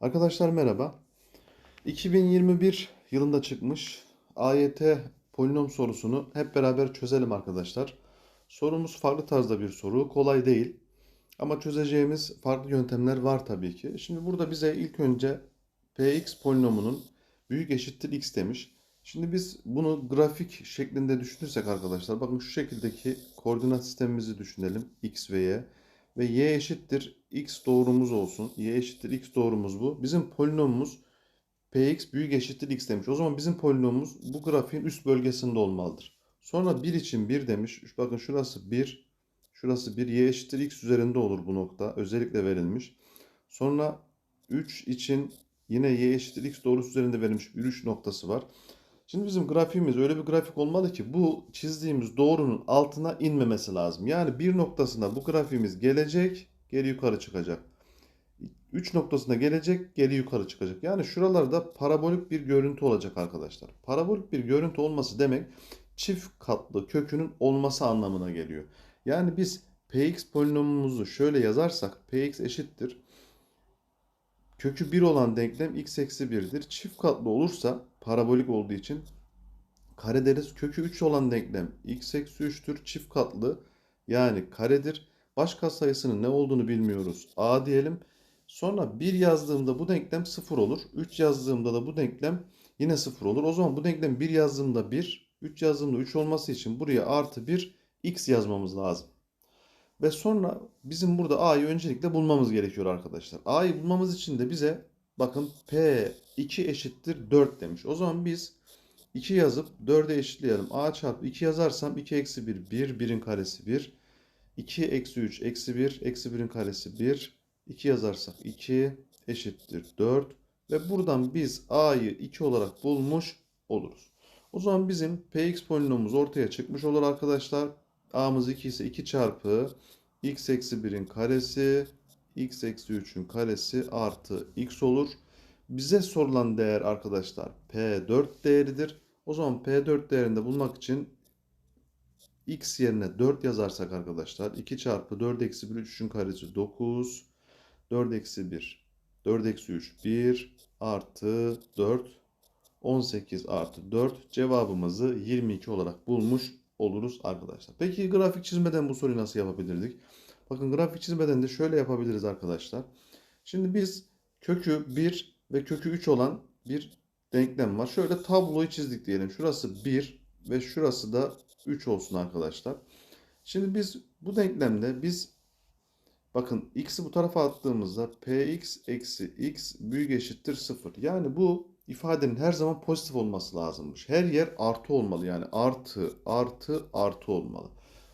Arkadaşlar merhaba. 2021 yılında çıkmış AYT polinom sorusunu hep beraber çözelim arkadaşlar. Sorumuz farklı tarzda bir soru. Kolay değil. Ama çözeceğimiz farklı yöntemler var tabii ki. Şimdi burada bize ilk önce px polinomunun büyük eşittir x demiş. Şimdi biz bunu grafik şeklinde düşünürsek arkadaşlar bakın şu şekildeki koordinat sistemimizi düşünelim. x ve y ve y eşittir x doğrumuz olsun. y eşittir x doğrumuz bu. Bizim polinomumuz px büyük eşittir x demiş. O zaman bizim polinomumuz bu grafiğin üst bölgesinde olmalıdır. Sonra 1 için 1 demiş. Bakın şurası 1, şurası 1. y eşittir x üzerinde olur bu nokta. Özellikle verilmiş. Sonra 3 için yine y eşittir x doğrusu üzerinde verilmiş bir 3 noktası var. Şimdi bizim grafiğimiz öyle bir grafik olmalı ki bu çizdiğimiz doğrunun altına inmemesi lazım. Yani bir noktasında bu grafiğimiz gelecek, geri yukarı çıkacak. 3 noktasına gelecek, geri yukarı çıkacak. Yani şuralarda parabolik bir görüntü olacak arkadaşlar. Parabolik bir görüntü olması demek çift katlı kökünün olması anlamına geliyor. Yani biz px polinomumuzu şöyle yazarsak px eşittir. Kökü 1 olan denklem x eksi 1'dir. Çift katlı olursa parabolik olduğu için kare deriz. Kökü 3 olan denklem x eksi 3'tür. Çift katlı yani karedir. Baş sayısının ne olduğunu bilmiyoruz. a diyelim. Sonra 1 yazdığımda bu denklem 0 olur. 3 yazdığımda da bu denklem yine 0 olur. O zaman bu denklem 1 yazdığımda 1, 3 yazdığımda 3 olması için buraya artı 1 x yazmamız lazım. Ve sonra bizim burada a'yı öncelikle bulmamız gerekiyor arkadaşlar. a'yı bulmamız için de bize bakın p2 eşittir 4 demiş. O zaman biz 2 yazıp 4'e eşitleyelim. a çarpı 2 yazarsam 2 eksi 1 1 1'in karesi 1. 2 eksi 3 eksi 1 eksi 1'in karesi 1. 2 yazarsak 2 eşittir 4. Ve buradan biz a'yı 2 olarak bulmuş oluruz. O zaman bizim px polinomumuz ortaya çıkmış olur arkadaşlar. a'mız 2 ise 2 çarpı x eksi 1'in karesi x eksi 3'ün karesi artı x olur. Bize sorulan değer arkadaşlar p4 değeridir. O zaman p4 değerini bulmak için x yerine 4 yazarsak arkadaşlar 2 çarpı 4 eksi 1 3'ün karesi 9 4 eksi 1 4 eksi 3 1 artı 4 18 artı 4 cevabımızı 22 olarak bulmuş oluruz arkadaşlar. Peki grafik çizmeden bu soruyu nasıl yapabilirdik? Bakın grafik çizmeden de şöyle yapabiliriz arkadaşlar. Şimdi biz kökü 1 ve kökü 3 olan bir denklem var. Şöyle tabloyu çizdik diyelim. Şurası 1 ve şurası da 3 olsun arkadaşlar. Şimdi biz bu denklemde biz bakın x'i bu tarafa attığımızda px eksi x büyük eşittir 0. Yani bu ifadenin her zaman pozitif olması lazımmış. Her yer artı olmalı yani artı artı artı olmalı.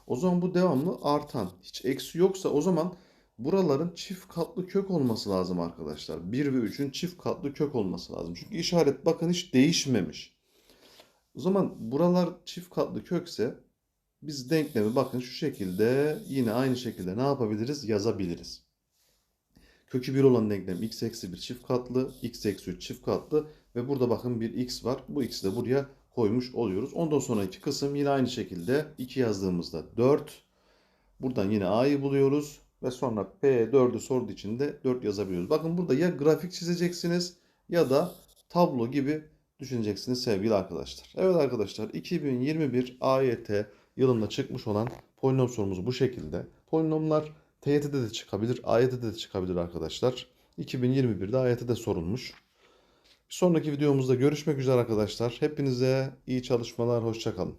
O zaman bu devamlı artan. Hiç eksi yoksa o zaman buraların çift katlı kök olması lazım arkadaşlar. 1 ve 3'ün çift katlı kök olması lazım. Çünkü işaret bakın hiç değişmemiş. O zaman buralar çift katlı kökse biz denklemi bakın şu şekilde yine aynı şekilde ne yapabiliriz? Yazabiliriz. Kökü 1 olan denklem x eksi 1 çift katlı, x eksi 3 çift katlı ve burada bakın bir x var. Bu x'i de buraya koymuş oluyoruz. Ondan sonraki kısım yine aynı şekilde 2 yazdığımızda 4. Buradan yine a'yı buluyoruz ve sonra p4'ü sorduğu için de 4 yazabiliyoruz. Bakın burada ya grafik çizeceksiniz ya da tablo gibi düşüneceksiniz sevgili arkadaşlar. Evet arkadaşlar 2021 AYT yılında çıkmış olan polinom sorumuz bu şekilde. Polinomlar TYT'de de çıkabilir, AYT'de de çıkabilir arkadaşlar. 2021'de AYT'de sorulmuş. Bir sonraki videomuzda görüşmek üzere arkadaşlar. Hepinize iyi çalışmalar, hoşçakalın.